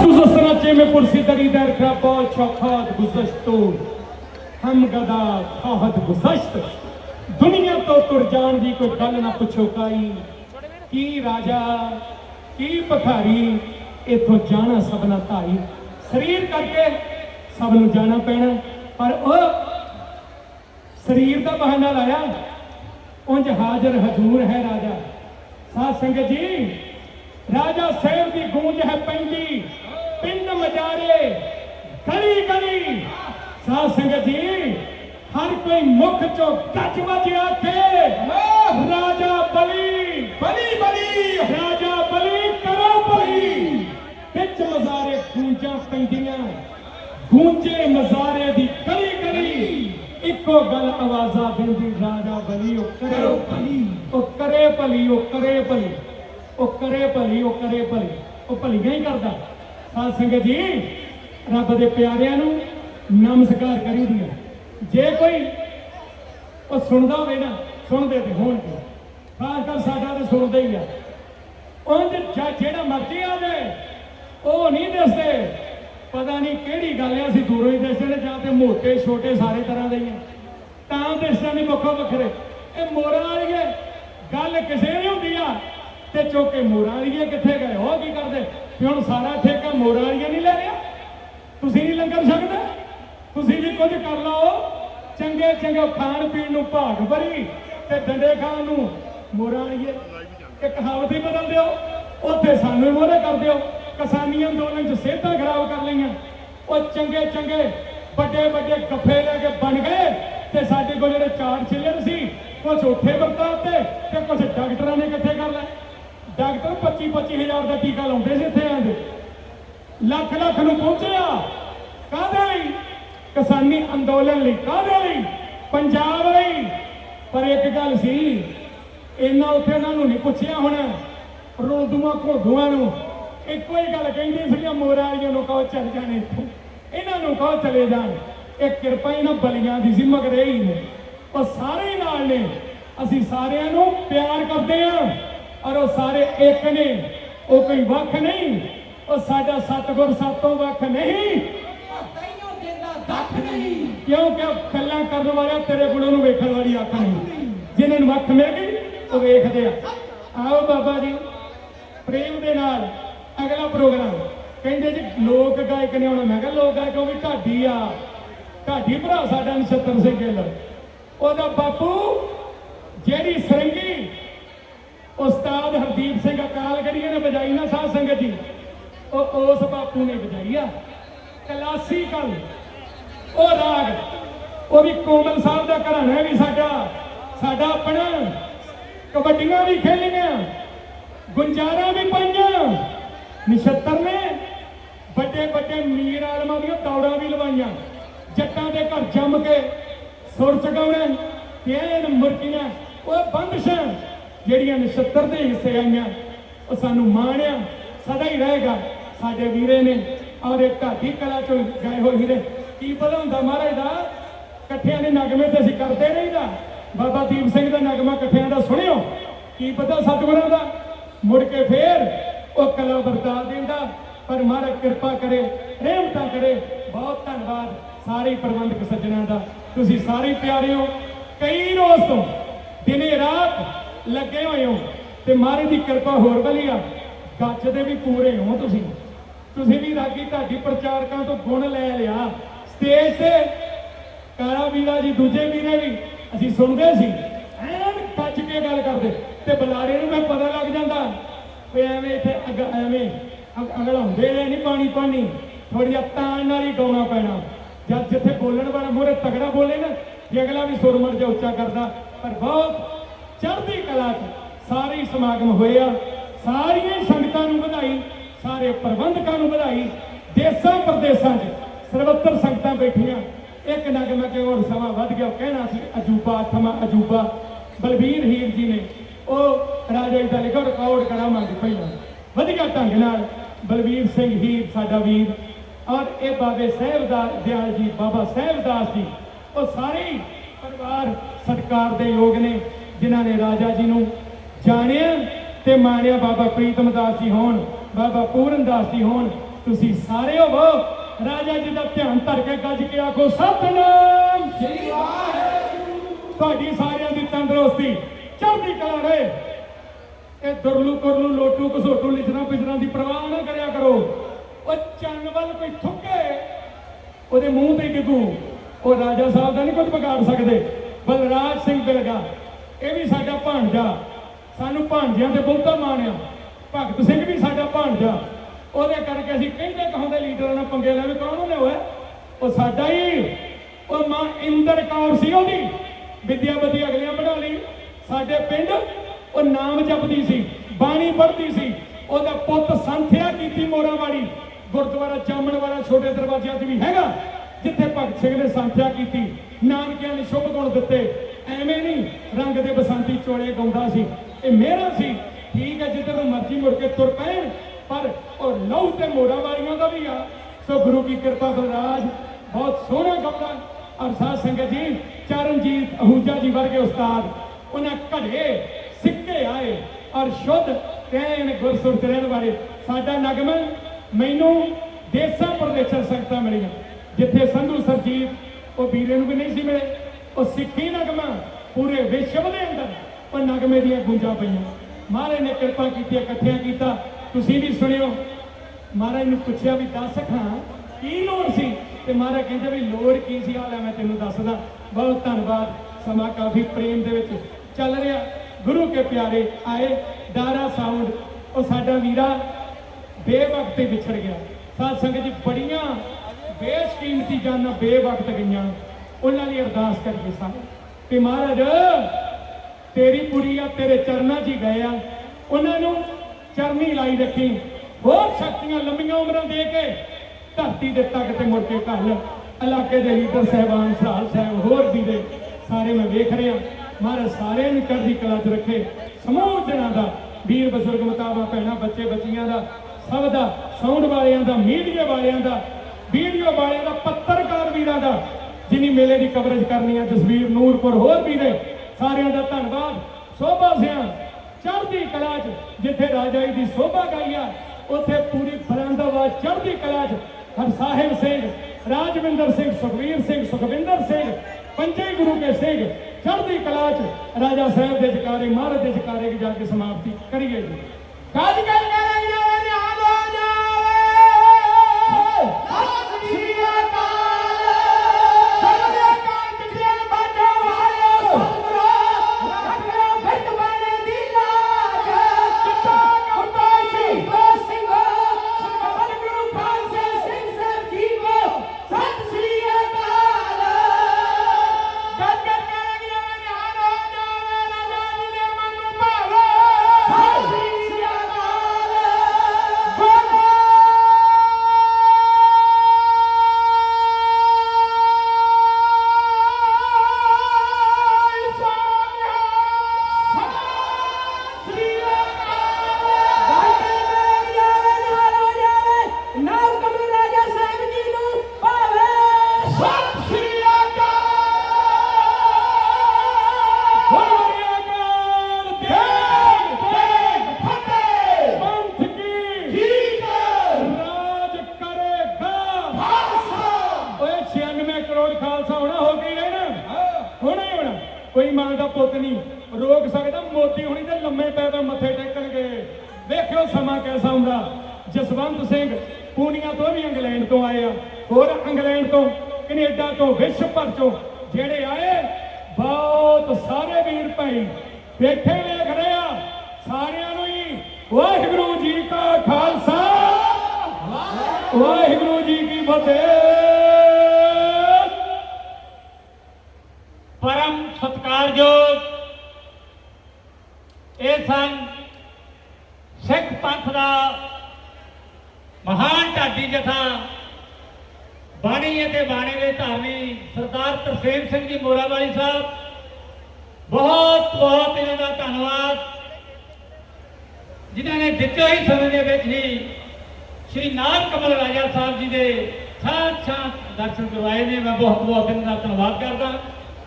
गुजस्ते में पुरसी दरी दर का बहुत चौखात गुजश्तो हम गदा खाहत गुजश्त ਦੁਨੀਆ ਤੋਂ ਤੁਰ ਜਾਣ ਦੀ ਕੋਈ ਗੱਲ ਨਾ ਪੁੱਛੋ ਕਾਈ ਕੀ ਰਾਜਾ ਕੀ ਭਖਾਰੀ ਇਥੋਂ ਜਾਣਾ ਸਭਨਾ ਧਾਈ ਸਰੀਰ ਕਰਕੇ ਸਭ ਨੂੰ ਜਾਣਾ ਪੈਣਾ ਪਰ ਉਹ ਸਰੀਰ ਦਾ ਬਹਾਨਾ ਲਾਇਆ ਉਂਝ ਹਾਜ਼ਰ ਹਜ਼ੂਰ ਹੈ ਰਾਜਾ ਸਾਧ ਸੰਗਤ ਜੀ ਰਾਜਾ ਸਾਹਿਬ ਦੀ ਗੂੰਜ ਹੈ ਪੈਂਦੀ ਮਜਾਰੇ ਗਲੀ ਗਲੀ। ਸਾਧ ਸੰਗਤ ਜੀ ਹਰ ਕੋਈ ਮੁਖ ਚੋਂ ਗੱਜ ਵੱਜ ਆਖੇ ਰਾਜਾ ਬਲੀ। ਬਲੀ ਬਲੀ। ਰਾਜਾ ਬਲੀ ਕਰੋ ਬਲੀ। ਵਿੱਚ ਮਜ਼ਾਰੇ ਗੂੰਜਾਂ ਪੈਂਦੀਆਂ। ਗੂੰਜੇ ਮਜ਼ਾਰੇ ਦੀ ਗਲੀ ਗਲੀ। ਇੱਕੋ ਗੱਲ ਆਵਾਜ਼ਾਂ ਦਿੰਦੀ ਰਾਜਾ ਬਲੀ ਉਹ ਕਰੇ ਭਲੀ ਉਹ ਕਰੇ ਭਲੀ ਉਹ ਕਰੇ ਭਲੀ ਉਹ ਕਰੇ ਭਲੀ ਉਹ ਕਰੇ ਭਲੀ ਉਹ ਭਲੀਆਂ ਹੀ ਕਰਦਾ। ਸਾਧ ਸੰਗਤ ਜੀ, ਰੱਬ ਦੇ ਪਿਆਰਿਆਂ ਨੂੰ ਨਮਸਕਾਰ ਕਰੀ ਦੀਆਂ। ਜੇ ਕੋਈ ਉਹ ਸੁਣਦਾ ਹੋਵੇ ਨਾ, ਸੁਣਦੇ ਤੇ ਹੋਣਗੇ। ਖਾਸ ਕਰ ਸਾਡਾ ਤੇ ਸੁਣਦਾ ਹੀ ਆ। ਉਂਝ ਜਿਹੜਾ ਮਰਜ਼ੀ ਆਵੇ, ਉਹ ਨਹੀਂ ਦੱਸਦੇ। ਪਤਾ ਨਹੀਂ ਕਿਹੜੀ ਗੱਲ ਹੈ ਅਸੀਂ ਦੂਰੋਂ ਹੀ ਦੱਸਦੇ ਨੇ, ਜਾਂ ਤੇ ਮੋਟੇ, ਛੋਟੇ ਸਾਰੇ ਤਰ੍ਹਾਂ ਦੇ ਹੀ ਆ। ਤਾਂ ਦੱਸਦੇ ਨਹੀਂ ਵੱਖੋ ਵੱਖਰੇ ਇਹ ਮੋਰਾਂ ਵਾਲੀ ਹੈ ਗੱਲ ਕਿਸੇ ਦੀ ਹੁੰਦੀ ਆ। ਤੇ ਚੋਕੇ ਮੋਰਾਂ ਵਾਲੀਏ ਕਿੱਥੇ ਗਏ? ਉਹ ਕੀ ਕਰਦੇ? ਵੀ ਹੁਣ ਸਾਰਾ ਠੇਕਾ ਮੋਰਾਂ ਵਾਲੀਏ ਨਹੀਂ ਲੈ ਰਿਹਾ। ਤੁਸੀਂ ਨਹੀਂ ਲੰਗਰ ਛਕਦੇ? ਤੁਸੀਂ ਵੀ ਕੁਝ ਕਰ ਲਓ। ਚੰਗੇ ਚੰਗੇ ਖਾਣ ਪੀਣ ਨੂੰ ਭਾਗ ਭਰੀ ਤੇ ਡੰਡੇ ਖਾਣ ਨੂੰ ਮੋਰਾਂ ਵਾਲੀਏ ਇੱਕ ਕਹਾਵਤ ਹੀ ਬਦਲ ਦਿਓ। ਉੱਥੇ ਸਾਨੂੰ ਹੀ ਮੋਰੇ ਕਰ ਦਿਓ। ਕਿਸਾਨੀ ਅੰਦੋਲਨ 'ਚ ਸਿਹਤਾਂ ਖਰਾਬ ਕਰ ਲਈਆਂ। ਉਹ ਚੰਗੇ ਚੰਗੇ ਵੱਡੇ ਵੱਡੇ ਗੱਫੇ ਲੈ ਕੇ ਬਣ ਗਏ। ਤੇ ਸਾਡੇ ਕੋਲ ਜਿਹੜੇ ਚਾਰ ਛਿੱਲਰ ਸੀ ਕੁਝ ਉੱਥੇ ਵਰਤਾਤੇ ਤੇ ਕੁਝ ਡਾਕਟਰਾਂ ਨੇ ਇਕੱਠੇ ਕਰ ਲਏ। ਡਾਕਟਰ 25 25000 ਦਾ ਟੀਕਾ ਲਾਉਂਦੇ ਸੀ ਇੱਥੇ ਆਂਦੇ ਲੱਖ ਲੱਖ ਨੂੰ ਪਹੁੰਚਿਆ। ਕਾਹਦੇ ਲਈ? ਕਿਸਾਨੀ ਅੰਦੋਲਨ ਲਈ। ਕਾਹਦੇ ਲਈ? ਪੰਜਾਬ ਲਈ। ਪਰ ਇੱਕ ਗੱਲ ਸੀ ਇਹਨਾਂ ਉੱਥੇ ਇਹਨਾਂ ਨੂੰ ਨਹੀਂ ਪੁੱਛਿਆ ਹੁਣ, ਰੋਦੂਆਂ ਘੋਦੂਆਂ ਨੂੰ। ਇੱਕੋ ਹੀ ਗੱਲ ਕਹਿੰਦੇ ਸੀਗੇ ਮੋਰਾਂ ਵਾਲੀਆਂ ਨੂੰ ਕਹੋ ਚੱਲ ਜਾਣੇ ਇੱਥੋਂ। ਇਹਨਾਂ ਨੂੰ ਕਹੋ ਚਲੇ ਜਾਣ। ਇਹ ਕਿਰਪਾ ਇਹਨਾਂ ਬਲੀਆਂ ਦੀ ਸੀ ਮਗਰ ਇਹ ਹੀ ਨੇ। ਉਹ ਸਾਰੇ ਨਾਲ ਨੇ। ਅਸੀਂ ਸਾਰਿਆਂ ਨੂੰ ਪਿਆਰ ਕਰਦੇ ਹਾਂ। ਔਰ ਉਹ ਸਾਰੇ ਇੱਕ ਨੇ। ਉਹ ਕੋਈ ਵੱਖ ਨਹੀਂ, ਉਹ ਸਾਡਾ ਸਤਿਗੁਰ ਸਾਤੋਂ ਵੱਖ ਨਹੀਂ। ਤੈਨੂੰ ਦਿੰਦਾ ਦੱਖ ਨਹੀਂ ਕਿਉਂਕਿ ਗੱਲਾਂ ਕਰਨ ਵਾਲਾ ਤੇਰੇ ਗੁਣਾਂ ਨੂੰ ਵੇਖਣ ਵਾਲੀ ਅੱਖ ਨਹੀਂ। ਜਿਨ੍ਹਾਂ ਨੂੰ ਅੱਖ ਮਿਲ ਗਈ, ਉਹ ਵੇਖਦੇ ਆ। ਆਓ ਬਾਬਾ ਜੀ, ਪ੍ਰੇਮ ਦੇ ਨਾਲ ਅਗਲਾ ਪ੍ਰੋਗਰਾਮ। ਕਹਿੰਦੇ ਜੀ, ਲੋਕ ਗਾਇਕ ਨੇ ਆਉਣਾ। ਮੈਂ ਕਿਹਾ, ਲੋਕ ਗਾਇਕ ਉਹ ਵੀ ਢਾਡੀ ਆ। ਢਾਡੀ ਭਰਾ ਸਾਡਾ ਨਛੱਤਰ ਸਿੰਘ ਗਿੱਲ। ਉਹਦਾ ਬਾਪੂ, ਜਿਹੜੀ ਸਰੰਗੀ ਉਸਤਾਦ ਹਰਦੀਪ ਸਿੰਘ ਅਕਾਲਗੜੀਏ ਨੇ ਵਜਾਈ ਨਾ ਸਾਧ ਸੰਗਤ ਜੀ। ਉਹ ਉਸ ਬਾਪੂ ਨੇ ਵਜਾਈ ਆ। ਕਲਾਸੀਕਲ ਉਹ ਰਾਗ। ਉਹ ਵੀ ਕੋਮਲ ਸਾਹਿਬ ਦਾ ਘਰਾਣਾ ਵੀ ਸਾਡਾ। ਸਾਡਾ ਆਪਣਾ। ਕਬੱਡੀਆਂ ਵੀ ਖੇਲੀਆਂ। ਗੁੰਜਾਰਾਂ ਵੀ ਪਾਈਆਂ। ਨਿਸ਼ਤਰ ਨੇ ਵੱਡੇ ਵੱਡੇ ਮੀਰ ਆਲਮਾਂ ਦੀਆਂ ਦੌੜਾਂ ਵੀ ਲਵਾਈਆਂ। ਜੱਟਾਂ ਦੇ ਘਰ ਜੰਮ ਕੇ ਸੁਰ ਚਗਾਉਣੇ। ਤੇਨ ਮੁਰਕੀਆਂ ਉਹ ਬੰਦਸ਼ਾਂ। ਜਿਹੜੀਆਂ ਨਿਸ਼ਤਰ ਦੇ ਹਿੱਸੇ ਆਈਆਂ, ਉਹ ਸਾਨੂੰ ਮਾਣ ਆ ਸਦਾ ਹੀ ਰਹੇਗਾ। ਸਾਡੇ ਵੀਰੇ ਨੇ ਔਰ ਇਹ ਢਾਡੀ ਕਲਾ ਚੋਂ ਗਏ ਹੋਏ ਹੀਰੇ ਕੀ ਪਤਾ ਹੁੰਦਾ ਮਹਾਰਾਜ ਦਾ? ਇਕੱਠਿਆਂ ਦੇ ਨਗਮੇ ਤੇ ਅਸੀਂ ਕਰਦੇ ਰਹੀਦਾ। ਬਾਬਾ ਦੀਪ ਸਿੰਘ ਦਾ ਨਗਮਾ ਇਕੱਠਿਆਂ ਦਾ ਸੁਣਿਓ। ਕੀ ਪਤਾ ਸਤਿਗੁਰਾਂ ਦਾ? ਮੁੜ ਕੇ ਫੇਰ ਉਹ ਕਲਾ ਵਰਤਾ ਦਿੰਦਾ। ਪਰ ਮਹਾਰਾਜ ਕਿਰਪਾ ਕਰੇ, ਰਹਿਮਤਾਂ ਕਰੇ। ਬਹੁਤ ਧੰਨਵਾਦ ਸਾਰੇ ਪ੍ਰਬੰਧਕ ਸੱਜਣਾਂ ਦਾ। ਤੁਸੀਂ ਸਾਰੇ ਪਿਆਰੇ ਹੋ। ਕਈ ਰੋਜ਼ ਤੋਂ ਦਿਨੇ ਰਾਤ ਲੱਗੇ ਹੋਏ ਹੋ ਤੇ ਮਹਾਰਾਜ ਦੀ ਕਿਰਪਾ ਹੋਰ ਵਧੀਆ ਗੱਜ ਦੇ ਵੀ ਪੂਰੇ ਹੋ ਤੁਸੀਂ। ਤੁਸੀਂ ਵੀ ਰਾਗੀ ਢਾਡੀ ਪ੍ਰਚਾਰਕਾਂ ਤੋਂ ਗੁਣ ਲੈ ਲਿਆ। ਸਟੇਜ ਤੇ ਕਾਲਾ ਵੀਰਾ ਜੀ, ਦੂਜੇ ਵੀਰੇ ਵੀ ਅਸੀਂ ਸੁਣਦੇ ਸੀ। ਐਨ ਕੱਜ ਕੇ ਗੱਲ ਕਰਦੇ। ਤੇ ਬੁਲਾਰੇ ਨੂੰ ਮੈਂ ਪਤਾ ਲੱਗ ਜਾਂਦਾ ਵੀ ਐਵੇਂ ਇੱਥੇ ਅਗ- ਐਵੇਂ ਅਗਲਾ ਹੁੰਦੇ ਨੇ, ਨਹੀਂ ਪਾਣੀ ਪਾਣੀ। ਥੋੜੀ ਤਾਣ ਨਾਲ ਹੀ ਗਾਉਣਾ ਪੈਣਾ। ਜਦ ਜਿੱਥੇ ਬੋਲਣ ਵਾਲਾ ਮੂਹਰੇ ਤਗੜਾ ਬੋਲੇ ਨਾ, ਜੇ ਅਗਲਾ ਵੀ ਸੁਰ ਮਰ ਜਾ ਉੱਚਾ ਕਰਦਾ, ਪਰ ਬਹੁਤ ਚੜ੍ਹਦੀ ਕਲਾ ਚ ਸਾਰੇ ਸਮਾਗਮ ਹੋਏ ਆ। ਸਾਰੀਆਂ ਸੰਗਤਾਂ ਨੂੰ ਵਧਾਈ, ਸਾਰੇ ਪ੍ਰਬੰਧਕਾਂ ਨੂੰ ਵਧਾਈ। ਦੇਸਾਂ ਪ੍ਰਦੇਸਾਂ 'ਚ ਸਰਵੱਤਰ ਸੰਗਤਾਂ ਬੈਠੀਆਂ। ਇੱਕ ਨਗਮਾ ਕਿ ਹੋਰ ਸਮਾਂ ਵੱਧ ਗਿਆ। ਉਹ ਕਹਿਣਾ ਸੀ, ਅਜੂਬਾ ਅਠਵਾਂ ਅਜੂਬਾ। ਬਲਬੀਰ ਹੀਰ ਜੀ ਨੇ ਉਹ ਰਾਜਾ ਜੀ ਦਾ ਲਿਖੋ ਰਿਕਾਰਡ ਕਰਾਵਾਂਗੇ ਪਹਿਲਾਂ। ਵਧੀਆ ਢੰਗ ਨਾਲ ਬਲਬੀਰ ਸਿੰਘ ਹੀਰ, ਸਾਡਾ ਵੀਰ ਔਰ ਇਹ ਬਾਬੇ ਸਾਹਿਬਦਾਸ ਦਿਆਲ ਜੀ, ਬਾਬਾ ਸਾਹਿਬਦਾਸ ਜੀ, ਉਹ ਸਾਰੇ ਪਰਿਵਾਰ ਸਤਿਕਾਰ ਦੇ ਯੋਗ ਨੇ। ਜਿਨ੍ਹਾਂ ਨੇ ਰਾਜਾ ਜੀ ਨੂੰ ਜਾਣਿਆ ਤੇ ਮਾਣਿਆ ਬਾਬਾ ਪ੍ਰੀਤਮ ਦਾਸ ਜੀ ਹੋਣ ਬਾਬਾ ਪੂਰਨ ਦਾਸ ਜੀ ਹੋਣ ਤੁਸੀਂ ਸਾਰੇ ਹੋਵੋ। ਰਾਜਾ ਜੀ ਦਾ ਧਿਆਨ ਧਰ ਕੇ ਗੱਜ ਕੇ ਆਖੋ ਸਤਨਾਮ! ਸ੍ਰੀ ਵਾਹਿਗੁਰੂ। ਤੁਹਾਡੀ ਸਾਰਿਆਂ ਦੀ ਤੰਦਰੁਸਤੀ। ਚੜ੍ਹਦੀ ਕਲਾ ਰਹੇ। ਇਹ ਦੁਰਲੂ ਕੁਰਲੂ ਲੋਟੂ ਘਸੋਟੂ ਲਿਜਣਾ ਪਿਜਣਾ ਦੀ ਪਰਵਾਹ ਨਾ ਕਰਿਆ ਕਰੋ। ਉਹ ਚੰਨ ਵੱਲ ਕੋਈ ਥੁੱਕੇ ਉਹਦੇ ਮੂੰਹ ਤੇ ਡਿੱਗੂ। ਉਹ ਰਾਜਾ ਸਾਹਿਬ ਦਾ ਨਹੀਂ ਕੁਝ ਵਿਗਾੜ ਸਕਦੇ। ਬਲਰਾਜ ਸਿੰਘ ਬਿਲਗਾ ਇਹ ਵੀ ਸਾਡਾ ਭਾਣਜਾ। ਸਾਨੂੰ ਭਾਂਜਿਆਂ ਤੇ ਬਹੁਤਾ ਮਾਣ ਆ। ਭਗਤ ਸਿੰਘ ਵੀ ਸਾਡਾ ਭਾਣਜਾ। ਉਹਦੇ ਕਰਕੇ ਅਸੀਂ ਕਹਿੰਦੇ ਕਹਾਂਦੇ ਲੀਡਰਾਂ ਨਾਲ ਪੰਗੇ ਲੈਵੇ ਕੌਣ ਉਹਨੇ ਹੋਇਆ ਉਹ ਸਾਡਾ ਹੀ। ਉਹ ਮਾਂ ਇੰਦਰ ਕੌਰ ਸੀ ਉਹਦੀ। ਵਿਦਿਆਵਤੀ ਅਗਲੀਆਂ ਬਣਾ ਲਈ। ਸਾਡੇ ਪਿੰਡ ਉਹ ਨਾਮ ਜਪਦੀ ਸੀ, ਬਾਣੀ ਪੜ੍ਹਦੀ ਸੀ। ਉਹਦਾ ਪੁੱਤ ਸੰਥਿਆ ਕੀਤੀ ਮੋਰਾਂ ਵਾਲੀ ਗੁਰਦੁਆਰਾ ਜਾਮਣ ਵਾਲਾ ਛੋਟੇ ਦਰਵਾਜ਼ਿਆਂ 'ਚ ਵੀ ਹੈਗਾ, ਜਿੱਥੇ ਭਗਤ ਸਿੰਘ ਨੇ ਸੰਥਿਆ ਕੀਤੀ। ਨਾਨਕਿਆਂ ਨੇ ਸ਼ੁਭ ਗੁਣ ਦਿੱਤੇ। ਐਵੇਂ ਨਹੀਂ ਰੰਗ ਦੇ ਬਸੰਤੀ ਚੋਲੇ ਗਾਉਂਦਾ ਸੀ, ਇਹ ਮੇਰਾ ਸੀ। ਠੀਕ ਹੈ, ਜਿੱਧਰ ਨੂੰ ਮਰਜ਼ੀ ਮੁੜ ਕੇ ਤੁਰ ਪੈਣ, ਪਰ ਉਹ ਲਹੂ ਤੇ ਮੋਰਾਂ ਵਾਲੀਆਂ ਦਾ ਵੀ ਆ। ਸੋ ਗੁਰੂ ਕੀ ਕਿਰਪਾ ਬਲਰਾਜ, ਬਹੁਤ ਸੋਹਣਾ ਗਾਉਂਦਾ। ਔਰ ਸਾਧ ਸੰਗਤ ਜੀ, ਚਰਨਜੀਤ ਅਹੂਜਾ ਜੀ ਵਰਗੇ ਉਸਤਾਦ, ਉਹਨਾਂ ਘੜੇ ਸਿੱਕੇ ਆਏ, ਔਰ ਸ਼ੁੱਧ ਕਹਿਣ ਗੁਰਸੁਰਤ ਰਹਿਣ ਵਾਲੇ ਸਾਡਾ ਨਗਮ, ਮੈਨੂੰ ਦੇਸਾਂ ਪ੍ਰਦੇਸ਼ਾਂ ਸੰਗਤਾਂ ਮਿਲੀਆਂ, ਜਿੱਥੇ ਸੰਧੂ ਸਰਜੀਤ ਉਹ ਵੀਰੇ ਨੂੰ ਵੀ ਨਹੀਂ ਸੀ ਮਿਲੇ। ਉਹ ਸਿੱਖੀ ਨਗਮਾ ਪੂਰੇ ਵਿਸ਼ਵ ਦੇ ਅੰਦਰ ਉਹ ਨਗਮੇ ਦੀਆਂ ਗੂੰਜਾਂ ਪਈਆਂ। ਮਹਾਰਾਜ ਨੇ ਕਿਰਪਾ ਕੀਤੀ, ਇਕੱਠਿਆਂ ਕੀਤਾ। ਤੁਸੀਂ ਵੀ ਸੁਣਿਓ, ਮਹਾਰਾਜ ਨੂੰ ਪੁੱਛਿਆ ਵੀ, ਦੱਸ ਖਾਂ, ਕੀ ਲੋੜ ਸੀ? ਤੇ ਮਹਾਰਾਜ ਕਹਿੰਦੇ ਵੀ, ਲੋੜ ਕੀ ਸੀ? ਆ ਲੈ ਮੈਂ ਤੈਨੂੰ ਦੱਸਦਾ। ਬਹੁਤ ਧੰਨਵਾਦ। ਸਮਾਂ ਕਾਫੀ ਪ੍ਰੇਮ ਦੇ ਵਿੱਚ ਚੱਲ ਰਿਹਾ। ਗੁਰੂ ਕੇ ਪਿਆਰੇ ਆਏ ਦਾਰਾ ਸਾਊਂਡ। ਉਹ ਸਾਡਾ ਵੀਰਾ ਬੇਵਕਤ ਹੀ ਵਿਛੜ ਗਿਆ। ਸਾਧ ਸੰਗਤ ਜੀ, ਬੜੀਆਂ ਬੇਸ਼ਕੀਮਤੀ ਜਾਨਾਂ ਬੇਵਕਤ ਗਈਆਂ। ਉਹਨਾਂ ਲਈ ਅਰਦਾਸ ਕਰਕੇ ਸਨ ਤੇ ਮਹਾਰਾਜ, ਤੇਰੀ ਪੁਰੀ ਆ, ਤੇਰੇ ਚਰਨਾਂ 'ਚ ਹੀ ਗਏ ਆ। ਉਹਨਾਂ ਨੂੰ ਚਰਨੀ ਲਾਈ ਰੱਖੀ। ਹੋਰ ਸ਼ਕਤੀਆਂ ਲੰਮੀਆਂ ਉਮਰਾਂ ਦੇ ਕੇ ਧਰਤੀ ਦੇ ਤੱਕ ਤੇ ਮੁੜ ਕੇ ਘੱਲ ਇਲਾਕੇ ਦੇ ਲੀਡਰ ਸਹਿਬਾਨ ਸਹਾਲ ਸਾਹਿਬ ਹੋਰ ਵੀ ਦੇ ਸਾਰੇ ਮੈਂ ਵੇਖ ਰਿਹਾ। ਮਹਾਰਾਜ ਸਾਰਿਆਂ ਨੂੰ ਚੜ੍ਹਦੀ ਕਲਾ 'ਚ ਰੱਖੇ। ਸਮੂਹ ਜਨਾਂ ਦਾ, ਵੀਰ ਬਜ਼ੁਰਗ ਮਤਾਬਾ ਭੈਣਾਂ, ਬੱਚੇ, ਬੱਚੀਆਂ ਦਾ, ਸਭ ਦਾ, ਸਾਊਂਡ ਵਾਲਿਆਂ ਦਾ, ਮੀਡੀਆ ਵਾਲਿਆਂ ਦਾ, ਵੀਡੀਓ ਵਾਲਿਆਂ ਦਾ, ਪੱਤਰਕਾਰ ਵੀਰਾਂ ਦਾ। ਜਿਨੀ ਮੇਲੇ ਦੀ ਕਵਰੇਜ ਕਰਨੀ ਹੈ, ਜਸਵੀਰ ਨੂਰਪੁਰ ਹੋਰ ਵੀ ਨੇ। ਸਾਰਿਆਂ ਦਾ ਧੰਨਵਾਦ। ਸੋਭਾ ਸਿਆਂ ਚੜ੍ਹਦੀ ਕਲਾ 'ਚ, ਜਿੱਥੇ ਰਾਜਾ ਜੀ ਦੀ ਸੋਭਾ ਗਾਈ ਆ, ਉੱਥੇ ਪੂਰੀ ਬਲੰਦਾਬਾਦ ਚੜ੍ਹਦੀ ਕਲਾ 'ਚ। ਹਰਸਾਹਿਬ ਸਿੰਘ, ਰਾਜਵਿੰਦਰ ਸਿੰਘ, ਸੁਖਵੀਰ ਸਿੰਘ, ਸੁਖਵਿੰਦਰ ਸਿੰਘ, ਪੰਜੇ ਗੁਰੂ ਕੇ ਸਿੰਘ, ਚੜ੍ਹਦੀ ਕਲਾ 'ਚ। ਰਾਜਾ ਸਾਹਿਬ ਦੇ ਜਕਾਰੇ, ਮਹਾਰਾਜ ਦੇ ਜਕਾਰੇ ਜਾ ਕੇ ਸਮਾਪਤੀ ਕਰੀਏ ਜੀ। ਗੱਜ ਗੱਜ ਲੰਮੇ ਮੱਥੇ ਟੇਕਣਗੇ? ਵੇਖਿਓ ਸਮਾਂ ਕੈਸਾ ਹੁੰਦਾ। ਜਸਵੰਤ ਸਿੰਘ ਪੂਨੀਆ ਤੋਂ ਵੀ ਇੰਗਲੈਂਡ ਤੋਂ ਆਏ ਆ ਹੋਰ ਇੰਗਲੈਂਡ ਤੋਂ, ਕੈਨੇਡਾ ਤੋਂ, ਵਿਸ਼ਵ ਭਰ ਤੋਂ ਜਿਹੜੇ ਆਏ, ਬਹੁਤ ਸਾਰੇ ਵੀਰ ਭਾਈ ਬੈਠੇ ਵੇਖ ਰਹੇ ਆ। ਸਾਰਿਆਂ ਨੂੰ ਹੀ ਵਾਹਿਗੁਰੂ ਜੀ ਕਾ ਖਾਲਸਾ। ਵਾਹਿਗੁਰੂ ਜੀ ਕੀ ਫਤਿਹ ਪਰਮ ਸਤਕਾਰਯੋਗ ਇਹ ਸਨ ਸਿੱਖ ਪੰਥ ਦਾ ਮਹਾਨ ਢਾਡੀ ਜਥਾ ਬਾਣੀ ਅਤੇ ਬਾਣੇ ਦੇ ਧਾਰਨੀ ਸਰਦਾਰ ਤਰਸੇਮ ਸਿੰਘ ਜੀ ਮੋਰਾਵਾਲੀ ਸਾਹਿਬ, ਬਹੁਤ ਬਹੁਤ ਇਹਨਾਂ ਦਾ ਧੰਨਵਾਦ। ਜਿਨ੍ਹਾਂ ਨੇ ਦਿੱਤੇ ਹੋਏ ਸਮੇਂ ਦੇ ਵਿੱਚ ਹੀ ਸ਼੍ਰੀ ਨਾਮ ਕਮਲ ਰਾਜਾ ਸਾਹਿਬ ਜੀ ਦੇ ਸਾਥ ਸਾਥ ਦਰਸ਼ਨ ਕਰਵਾਏ ਨੇ। ਮੈਂ ਬਹੁਤ ਬਹੁਤ ਇਹਨਾਂ ਦਾ ਧੰਨਵਾਦ ਕਰਦਾ।